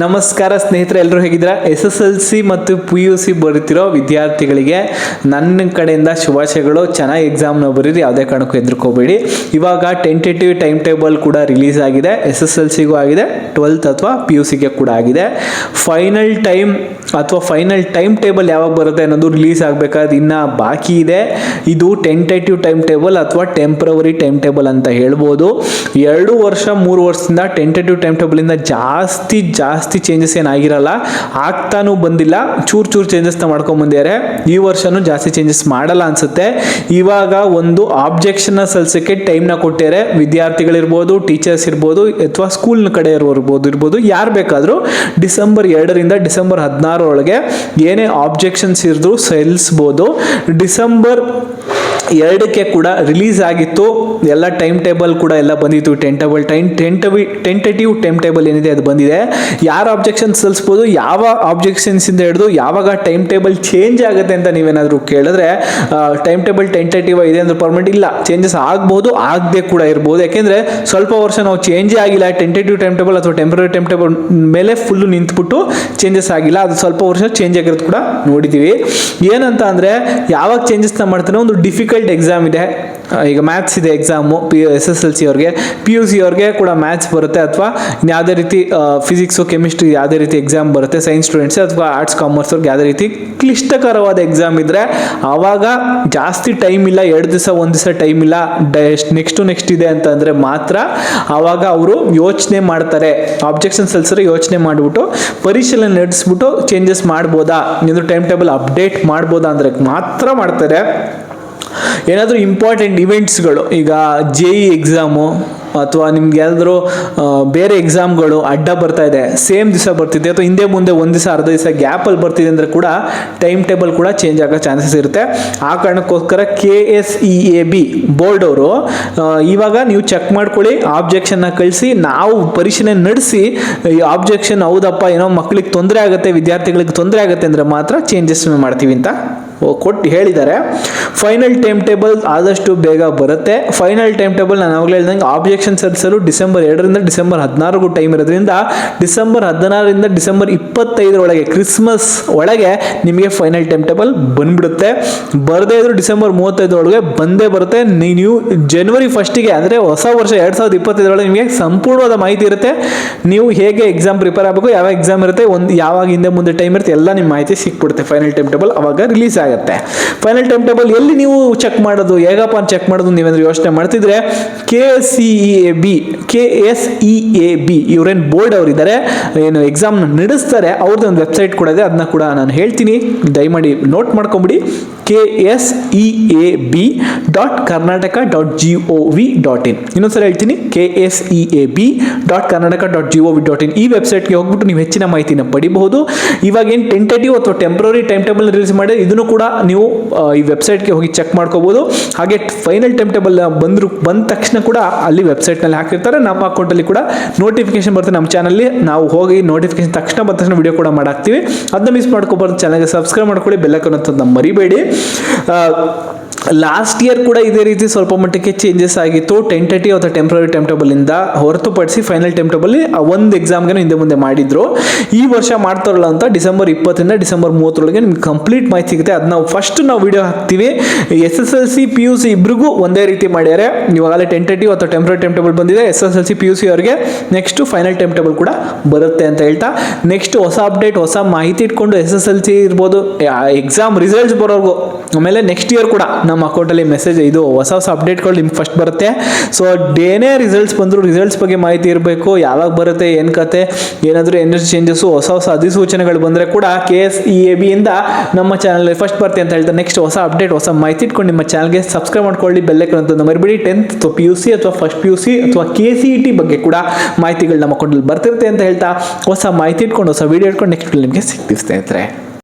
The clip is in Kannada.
ನಮಸ್ಕಾರ ಸ್ನೇಹಿತರೆ, ಎಲ್ಲರೂ ಹೇಗಿದ್ದೀರಾ? ಎಸ್ ಎಸ್ ಎಲ್ ಸಿ ಮತ್ತು ಪಿ ಯು ಸಿ ಬರೀತಿರೋ ವಿದ್ಯಾರ್ಥಿಗಳಿಗೆ ನನ್ನ ಕಡೆಯಿಂದ ಶುಭಾಶಯಗಳು. ಚೆನ್ನಾಗಿ ಎಕ್ಸಾಮ್ನ ಬರೀರಿ, ಯಾವುದೇ ಕಾರಣಕ್ಕೂ ಹೆದರ್ಕೋಬೇಡಿ. ಇವಾಗ ಟೆಂಟೇಟಿವ್ ಟೈಮ್ ಟೇಬಲ್ ಕೂಡ ರಿಲೀಸ್ ಆಗಿದೆ. ಎಸ್ ಎಸ್ ಎಲ್ ಸಿಗೂ ಆಗಿದೆ. ಟ್ವೆಲ್ತ್ ಅಥವಾ ಪಿ ಯು ಸಿಗೆ ಕೂಡ ಆಗಿದೆ. ಫೈನಲ್ ಟೈಮ್ ಅಥವಾ ಫೈನಲ್ ಟೈಮ್ ಟೇಬಲ್ ಯಾವಾಗ ಬರುತ್ತೆ ಅನ್ನೋದು ರಿಲೀಸ್ ಆಗಬೇಕಾದ ಇನ್ನು ಬಾಕಿ ಇದೆ. ಇದು ಟೆಂಟೇಟಿವ್ ಟೈಮ್ ಟೇಬಲ್ ಅಥವಾ ಟೆಂಪ್ರವರಿ ಟೈಮ್ ಟೇಬಲ್ ಅಂತ ಹೇಳ್ಬೋದು. ಎರಡು ವರ್ಷ, ಮೂರು ವರ್ಷದಿಂದ ಟೆಂಟೇಟಿವ್ ಟೈಮ್ ಟೇಬಲಿಂದ ಜಾಸ್ತಿ ಜಾಸ್ತಿ ಚೇಂಜಸ್ ಏನಾಗಿರಲ್ಲ ಆಗ್ತಾನೂ ಬಂದಿಲ್ಲ. ಚೂರು ಚೂರು ಚೇಂಜಸ್ನ ಮಾಡ್ಕೊಂಬಂದಿದ್ದಾರೆ ಈ ವರ್ಷನೂ ಜಾಸ್ತಿ ಚೇಂಜಸ್ ಮಾಡಲ್ಲ ಅನ್ಸುತ್ತೆ. ಇವಾಗ ಒಂದು ಆಬ್ಜೆಕ್ಷನ್ನ ಸಲ್ಲಿಸೋಕ್ಕೆ ಟೈಮ್ನ ಕೊಟ್ಟಿದ್ದಾರೆ. ವಿದ್ಯಾರ್ಥಿಗಳಿರ್ಬೋದು ಟೀಚರ್ಸ್ ಇರ್ಬೋದು, ಅಥವಾ ಸ್ಕೂಲ್ನ ಕಡೆ ಇರ್ಬೋದು ಇರ್ಬೋದು, ಯಾರು ಬೇಕಾದರೂ ಡಿಸೆಂಬರ್ ಎರಡರಿಂದ ಡಿಸೆಂಬರ್ ಹದಿನಾರು ಒಳಗೆ ಏನೇ ಆಬ್ಜೆಕ್ಷನ್ಸ್ ಇರಿದ್ರು ಸಲ್ಲಿಸ್ಬೋದು. ಡಿಸೆಂಬರ್ ಎರಡಕ್ಕೆ ಕೂಡ ರಿಲೀಸ್ ಆಗಿತ್ತು. ಎಲ್ಲ ಟೈಮ್ ಟೇಬಲ್ ಕೂಡ ಎಲ್ಲ ಬಂದಿತ್ತು. ಟೆಂಟಬಲ್ ಟೈಮ್ ಟೆಂಟವಿ ಟೆಂಟೇಟಿವ್ ಟೈಮ್ ಟೇಬಲ್ ಏನಿದೆ ಅದು ಬಂದಿದೆ. ಯಾರ ಆಬ್ಜೆಕ್ಷನ್ ಸಲ್ಲಿಸ್ಬೋದು, ಯಾವ ಆಬ್ಜೆಕ್ಷನ್ಸ್ ಇಂದ ಹಿಡಿದು ಯಾವಾಗ ಟೈಮ್ ಟೇಬಲ್ ಚೇಂಜ್ ಆಗುತ್ತೆ ಅಂತ ನೀವೇನಾದರೂ ಕೇಳಿದ್ರೆ ಟೈಮ್ ಟೇಬಲ್ ಟೆಂಟೇಟಿವ್ ಇದೆ ಅಂದ್ರೆ ಪರ್ಮನೆಂಟ್ ಇಲ್ಲ. ಚೇಂಜಸ್ ಆಗ್ಬೋದು, ಆಗದೆ ಕೂಡ ಇರ್ಬೋದು. ಯಾಕೆಂದ್ರೆ ಸ್ವಲ್ಪ ವರ್ಷ ನಾವು ಚೇಂಜೇ ಆಗಿಲ್ಲ. ಟೆಂಟೇಟಿವ್ ಟೈಮ್ ಟೇಬಲ್ ಅಥವಾ ಟೆಂಪ್ರರಿ ಟೈಮ್ ಟೇಬಲ್ ಮೇಲೆ ಫುಲ್ ನಿಂತ್ಬಿಟ್ಟು ಚೇಂಜಸ್ ಆಗಿಲ್ಲ. ಅದು ಸ್ವಲ್ಪ ವರ್ಷ ಚೇಂಜ್ ಆಗಿರೋದು ಕೂಡ ನೋಡಿದ್ದೀವಿ. ಏನಂತ ಅಂದರೆ ಯಾವಾಗ ಚೇಂಜಸ್ನ ಮಾಡ್ತಾನೆ ಒಂದು ಡಿಫಿಕಲ್ಟ್ ಎಕ್ಸಾಮ್ ಇದೆ. ಈಗ ಮ್ಯಾಥ್ಸ್ ಇದೆ exam P S S L C ಅವ್ರಿಗೆ. ಪಿ ಯು ಸಿ ಅವ್ರಿಗೆ ಕೂಡ ಮ್ಯಾಥ್ಸ್ ಬರುತ್ತೆ ಅಥವಾ ಯಾವುದೇ ರೀತಿ ಫಿಸಿಕ್ಸು ಕೆಮಿಸ್ಟ್ರಿ ಯಾವುದೇ ರೀತಿ ಎಕ್ಸಾಮ್ ಬರುತ್ತೆ ಸೈನ್ಸ್ ಸ್ಟೂಡೆಂಟ್ಸ್ ಅಥವಾ ಆರ್ಟ್ಸ್ ಕಾಮರ್ಸ್ ಅವ್ರಿಗೆ ಯಾವುದೇ ರೀತಿ ಕ್ಲಿಷ್ಟಕರವಾದ ಎಕ್ಸಾಮ್ ಇದ್ದರೆ ಆವಾಗ ಜಾಸ್ತಿ ಟೈಮ್ ಇಲ್ಲ, ಎರಡು ದಿವಸ, ಒಂದು ದಿವಸ ಟೈಮ್ ಇಲ್ಲ ನೆಕ್ಸ್ಟು ನೆಕ್ಸ್ಟ್ ಇದೆ ಅಂತಂದರೆ ಮಾತ್ರ ಆವಾಗ ಅವರು ಯೋಚನೆ ಮಾಡ್ತಾರೆ. ಆಬ್ಜೆಕ್ಷನ್ ಸಲ್ಸರೆ ಯೋಚನೆ ಮಾಡಿಬಿಟ್ಟು ಪರಿಶೀಲನೆ ನಡೆಸ್ಬಿಟ್ಟು ಚೇಂಜಸ್ ಮಾಡ್ಬೋದಾ? ಏನಾದರೂ ಟೈಮ್ ಟೇಬಲ್ ಅಪ್ಡೇಟ್ ಮಾಡ್ಬೋದಾ ಅಂದರೆ ಮಾತ್ರ ಮಾಡ್ತಾರೆ. ಏನಾದರೂ ಇಂಪಾರ್ಟೆಂಟ್ ಇವೆಂಟ್ಸ್ಗಳು ಈಗ ಜೆ ಇ ಎಕ್ಸಾಮು ಅಥವಾ ನಿಮ್ಗೆ ಯಾವ್ದಾದ್ರು ಬೇರೆ ಎಕ್ಸಾಮ್ಗಳು ಅಡ್ಡ ಬರ್ತಾ ಇದೆ ಸೇಮ್ ದಿವಸ ಬರ್ತಿದೆ, ಅಥವಾ ಹಿಂದೆ ಮುಂದೆ ಒಂದು ದಿವಸ, ಅರ್ಧ ದಿವಸ ಗ್ಯಾಪಲ್ಲಿ ಬರ್ತಿದೆ ಅಂದರೆ ಕೂಡ ಟೈಮ್ ಟೇಬಲ್ ಕೂಡ ಚೇಂಜ್ ಆಗೋ ಚಾನ್ಸಸ್ ಇರುತ್ತೆ. ಆ ಕಾರಣಕ್ಕೋಸ್ಕರ K S E A B board ಅವರು ಇವಾಗ ನೀವು ಚೆಕ್ ಮಾಡ್ಕೊಳ್ಳಿ ಆಬ್ಜೆಕ್ಷನ್ನ ಕಳಿಸಿ, ನಾವು ಪರಿಶೀಲನೆ ನಡೆಸಿ, ಈ ಆಬ್ಜೆಕ್ಷನ್ ಹೌದಪ್ಪ, ಏನೋ ಮಕ್ಕಳಿಗೆ ತೊಂದರೆ ಆಗುತ್ತೆ, ವಿದ್ಯಾರ್ಥಿಗಳಿಗೆ ತೊಂದರೆ ಆಗುತ್ತೆ ಅಂದರೆ ಮಾತ್ರ ಚೇಂಜಸ್ ಮಾಡ್ತೀವಿ ಅಂತ ಕೊಟ್ಟು ಹೇಳಿದ್ದಾರೆ. ಫೈನಲ್ ಟೈಮ್ ಟೇಬಲ್ ಆದಷ್ಟು ಬೇಗ ಬರುತ್ತೆ. ಫೈನಲ್ ಟೈಮ್ ಟೇಬಲ್ ನಾನು ಆಗಲೇ ಹೇಳ್ದಂಗೆ ಆಬ್ಜೆಕ್ಷನ್ ಸಲ್ಲಿಸಲು ಡಿಸೆಂಬರ್ ಎರಡರಿಂದ ಡಿಸೆಂಬರ್ ಹದಿನಾರಕ್ಕೂ ಟೈಮ್ ಇರೋದ್ರಿಂದ ಡಿಸೆಂಬರ್ ಹದಿನಾರರಿಂದ ಡಿಸೆಂಬರ್ ಇಪ್ಪತ್ತೈದರೊಳಗೆ ಕ್ರಿಸ್ಮಸ್ ಒಳಗೆ ನಿಮಗೆ ಫೈನಲ್ ಟೈಮ್ ಟೇಬಲ್ ಬಂದ್ಬಿಡುತ್ತೆ. ಬರದೇ ಇದ್ರು ಡಿಸೆಂಬರ್ ಮೂವತ್ತೈದರೊಳಗೆ ಬಂದೇ ಬರುತ್ತೆ. ನೀವು ಜನವರಿ ಫಸ್ಟಿಗೆ ಅಂದರೆ ಹೊಸ ವರ್ಷ ಎರಡು ಸಾವಿರದ ಇಪ್ಪತ್ತೈದರೊಳಗೆ ನಿಮಗೆ ಸಂಪೂರ್ಣವಾದ ಮಾಹಿತಿ ಇರುತ್ತೆ. ನೀವು ಹೇಗೆ ಎಕ್ಸಾಮ್ ಪ್ರಿಪೇರ್ ಆಗಬೇಕು ಯಾವ ಎಕ್ಸಾಮ್ ಇರುತ್ತೆ, ಒಂದು ಯಾವಾಗ ಹಿಂದೆ ಮುಂದೆ ಟೈಮ್ ಇರುತ್ತೆ, ಎಲ್ಲ ನಿಮ್ಮ ಮಾಹಿತಿ ಸಿಕ್ಬಿಡುತ್ತೆ. ಫೈನಲ್ ಟೈಮ್ ಟೇಬಲ್ ಅವಾಗ ರಿಲೀಸ್ ಆಗುತ್ತೆ ಫೈನಲ್ ಟೈಮ್ ಟೇಬಲ್ ಎಲ್ಲಿ ನೀವು ಚೆಕ್ ಮಾಡೋದು, ಹೇಗಪ್ಪ ಚೆಕ್ ಮಾಡೋದು ನೀವೇನಾದ್ರು ಯೋಚನೆ ಮಾಡ್ತಿದ್ರೆ K S C A B K S E A B ಇವರೇನು ಬೋರ್ಡ್ ಅವರಿದ್ದಾರೆ, ಏನು ಎಕ್ಸಾಮ್ನ ನಡೆಸ್ತಾರೆ, ಅವ್ರದ್ದು ಒಂದು ವೆಬ್ಸೈಟ್ ಕೂಡ ಇದೆ ಅದನ್ನ ಕೂಡ ನಾನು ಹೇಳ್ತೀನಿ. ದಯಮಾಡಿ ನೋಟ್ ಮಾಡ್ಕೊಂಬಿಡಿ. K S E A B dot Karnataka dot G O V dot in ಇನ್ನೊಂದ್ಸಲ ಹೇಳ್ತೀನಿ K S E A B dot Karnataka dot G O V dot in ಈ ವೆಬ್ಸೈಟ್ಗೆ ಹೋಗ್ಬಿಟ್ಟು ನೀವು ಹೆಚ್ಚಿನ ಮಾಹಿತಿನ ಪಡಿಬಹುದು. ಇವಾಗ ಏನು ಟೆಂಟೇಟಿವ್ ಅಥವಾ ಟೆಂಪ್ರರಿ ಟೈಮ್ ಟೇಬಲ್ ರಿಲೀಸ್ ಮಾಡಿ ಇದನ್ನು ಕೂಡ ನೀವು ಆ, ಈ ವೆಬ್ಸೈಟ್ಗೆ ಹೋಗಿ ಚೆಕ್ ಮಾಡ್ಕೋಬೋದು. ಹಾಗೆ ಫೈನಲ್ ಟೈಮ್ ಟೇಬಲ್ ಬಂದ್ರು ಬಂದ ತಕ್ಷಣ ಕೂಡ ಅಲ್ಲಿ ವೆಬ್ಸೈಟ್ನಲ್ಲಿ ಹಾಕಿರ್ತಾರೆ. ನಮ್ಮ ಅಕೌಂಟಲ್ಲಿ ಕೂಡ ನೋಟಿಫಿಕೇಶನ್ ಬರುತ್ತೆ ನಮ್ಮ ಚಾನಲ್ಲಿ ನಾವು ಹೋಗಿ ನೋಟಿಫಿಕೇಶನ್ ತಕ್ಷಣ ಬಂದ ತಕ್ಷಣ ವಿಡಿಯೋ ಕೂಡ ಮಾಡಾಕ್ತೀವಿ. ಅದನ್ನ ಮಿಸ್ ಮಾಡ್ಕೋಬಾರ್ದು. ಚಾನಲ್ಗೆ ಸಬ್ಸ್ಕ್ರೈಬ್ ಮಾಡ್ಕೊಳ್ಳಿ ಬೆಲ್ಲಕ್ಕನ್ನು ಅಂತ ಮರಿಬೇಡಿ. ಲಾಸ್ಟ್ ಇಯರ್ ಕೂಡ ಇದೇ ರೀತಿ ಸ್ವಲ್ಪ ಮಟ್ಟಕ್ಕೆ ಚೇಂಜಸ್ ಆಗಿತ್ತು. ಟೆಂಟೇಟಿವ್ ಅಥವಾ ಟೆಂಪ್ರರಿ ಟೈಮ್ ಇಂದ ಹೊರತುಪಡಿಸಿ ಫೈನಲ್ ಟೈಮ್ ಟೇಬಲ್ ಒಂದು ಎಕ್ಸಾಮ್ಗೆ ಹಿಂದೆ ಮುಂದೆ ಮಾಡಿದ್ರು. ಈ ವರ್ಷ ಮಾಡ್ತಾರಲ್ಲ ಅಂತ ಡಿಸೆಂಬರ್ ಇಪ್ಪತ್ತರಿಂದ ಡಿಸೆಂಬರ್ ಮೂವತ್ತರೊಳಗೆ ನಿಮ್ಗೆ ಕಂಪ್ಲೀಟ್ ಮಾಹಿತಿ ಸಿಗುತ್ತೆ. ಅದನ್ನ ಫಸ್ಟ್ ನಾವು ವಿಡಿಯೋ ಹಾಕ್ತೀವಿ. S S L C P U C ಇಬ್ರಿಗೂ ಒಂದೇ ರೀತಿ ಮಾಡ್ಯಾರೆ. ಇವಾಗಲೇ ಟೆಂಟೇಟಿವ್ ಅಥವಾ ಟೆಂಪ್ರರಿ ಟೈಮ್ ಬಂದಿದೆ. S S L C P U C ಅವರಿಗೆ ನೆಕ್ಸ್ಟ್ ಫೈನಲ್ ಟೈಮ್ ಕೂಡ ಬರುತ್ತೆ ಅಂತ ಹೇಳ್ತಾ. ನೆಕ್ಸ್ಟ್ ಹೊಸ ಅಪ್ಡೇಟ್ ಹೊಸ ಮಾಹಿತಿ ಇಟ್ಕೊಂಡು ಎಸ್ ಎಸ್ ಎಲ್ ಸಿ ಇರ್ಬೋದು. ಎಕ್ಸಾಮ್ ರಿಸಲ್ಟ್ಸ್ ಬರೋರ್ಗು. ಆಮೇಲೆ ನೆಕ್ಸ್ಟ್ ಇಯರ್ ಕೂಡ. ನಮ್ಮ ಅಕೌಂಟಲ್ಲಿ ಮೆಸೇಜ್ ಇದು ಹೊಸ ಹೊಸ ಅಪ್ಡೇಟ್ಗಳು ನಿಮ್ಗೆ ಫಸ್ಟ್ ಬರುತ್ತೆ. ಸೊ ಡೇನೇ ರಿಸಲ್ಟ್ಸ್ ಬಂದರೂ ರಿಸಲ್ಟ್ಸ್ ಬಗ್ಗೆ ಮಾಹಿತಿ ಇರಬೇಕು, ಯಾವಾಗ ಬರುತ್ತೆ, ಏನು ಕತೆ, ಏನಾದರೂ ಎನರ್ಜಿ ಚೇಂಜಸ್ಸು ಹೊಸ ಹೊಸ ಅಧಿಸೂಚನೆಗಳು ಬಂದರೆ ಕೂಡ ಕೆ ಎಸ್ ಇ ಎ ಬಿಯಿಂದ ನಮ್ಮ ಚಾನಲ್ ಫಸ್ಟ್ ಬರ್ತೆ ಅಂತ ಹೇಳ್ತಾರೆ. ನೆಕ್ಸ್ಟ್ ಹೊಸ ಅಪ್ಡೇಟ್ ಹೊಸ ಮಾಹಿತಿ ಇಟ್ಕೊಂಡು ನಿಮ್ಮ ಚಾನಲ್ಗೆ ಸಬ್ಸ್ಕ್ರೈಬ್ ಮಾಡ್ಕೊಳ್ಳಿ ಬೆಲ್ಲೈಕನ್ ಅಂತ ಮರಿಬೇಡಿ. ಟೆಂತ್ ಅಥವಾ ಪಿ ಯು ಸಿ ಅಥವಾ ಫಸ್ಟ್ ಪಿ ಯು ಸಿ ಅಥವಾ ಕೆ ಸಿ ಇ ಟಿ ಬಗ್ಗೆ ಕೂಡ ಮಾಹಿತಿಗಳು ನಮ್ಮ ಅಕೌಂಟಲ್ಲಿ ಬರ್ತಿರುತ್ತೆ ಅಂತ ಹೇಳ್ತಾ, ಹೊಸ ಮಾಹಿತಿ ಇಟ್ಕೊಂಡು, ಹೊಸ ವೀಡಿಯೋ ಇಟ್ಕೊಂಡು ನೆಕ್ಸ್ಟ್ ನಿಮಗೆ ಸಿಗ್ತೀವಿ ಸ್ನೇಹಿತರೆ.